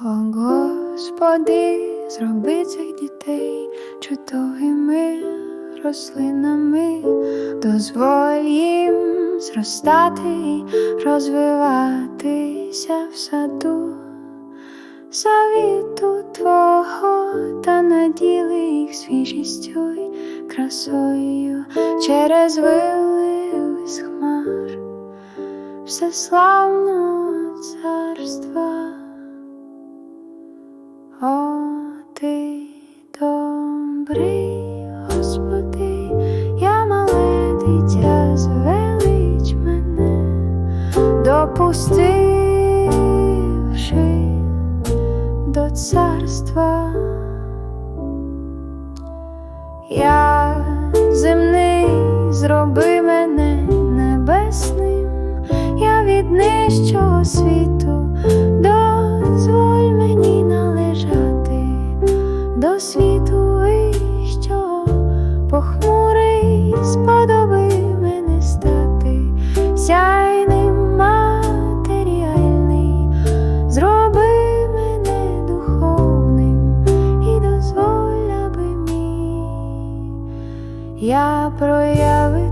О, Господи, зроби цих дітей чудовими рослинами, дозволь їм зростати і розвиватися в саду, завіту Твого та наділи їх свіжістю й красою через вилив з хмар всеславного царства. Допустивши до царства. Я земний, зроби мене небесним, я від нижчого світу, дозволь мені належати до світу вищого, похмурий сподоби мене стати, я проявити